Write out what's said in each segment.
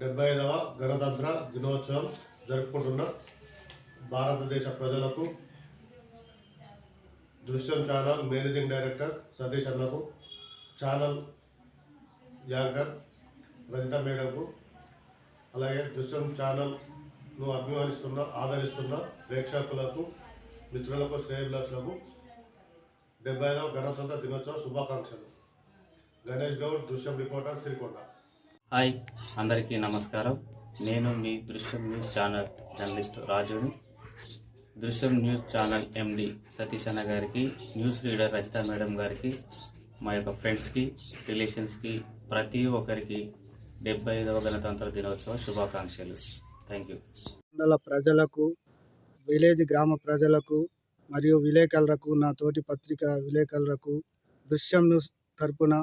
డెబ్బై ఐదవ గణతంత్ర దినోత్సవం జరుపుకుంటున్న భారతదేశ ప్రజలకు దృశ్యం ఛానల్ మేనేజింగ్ డైరెక్టర్ సతీష్ అన్నకు ఛానల్ యాంకర్ రజిత మేడంకు అలాగే దృశ్యం ఛానల్ను అభిమానిస్తున్న ఆదరిస్తున్న ప్రేక్షకులకు మిత్రులకు శ్రేయభిలాషులకు డెబ్బై ఐదవ గణతంత్ర దినోత్సవ శుభాకాంక్షలు. గణేష్ గౌడ్ దృశ్యం రిపోర్టర్ శ్రీకొండ హాయ్ అందరికీ నమస్కారం. నేను మీ దృశ్యం న్యూస్ ఛానల్ జర్నలిస్ట్ రాజుని. దృశ్యం న్యూస్ ఛానల్ ఎండి సతీష్ అన్న గారికి న్యూస్ రీడర్ రజిత మేడం గారికి మా యొక్క ఫ్రెండ్స్కి రిలేషన్స్కి ప్రతి ఒక్కరికి డెబ్బై ఐదవ గణతంత్ర దినోత్సవ శుభాకాంక్షలు. థ్యాంక్ యూ మండల ప్రజలకు విలేజ్ గ్రామ ప్రజలకు మరియు విలేకరులకు నా తోటి పత్రిక విలేకరులకు దృశ్యం న్యూస్ తరపున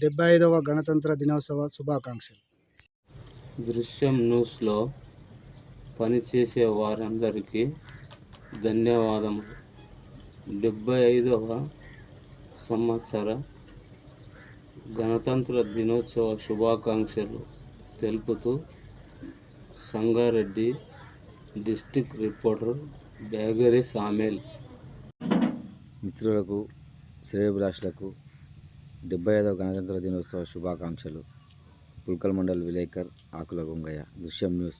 డెబ్బై ఐదవ గణతంత్ర దినోత్సవ శుభాకాంక్షలు. దృశ్యం న్యూస్లో పనిచేసే వారందరికీ ధన్యవాదములు. డెబ్బై ఐదవ సంవత్సర గణతంత్ర దినోత్సవ శుభాకాంక్షలు తెలుపుతూ సంగారెడ్డి డిస్టిక్ రిపోర్టర్ బేగరి సామేల్. మిత్రులకు శ్రేయభిలాషులకు డెబ్బై ఐదవ గణతంత్ర దినోత్సవ శుభాకాంక్షలు. పుల్కల్ మండల్ విలేకర్ ఆకుల గొంగయ్య. దృశ్యం న్యూస్.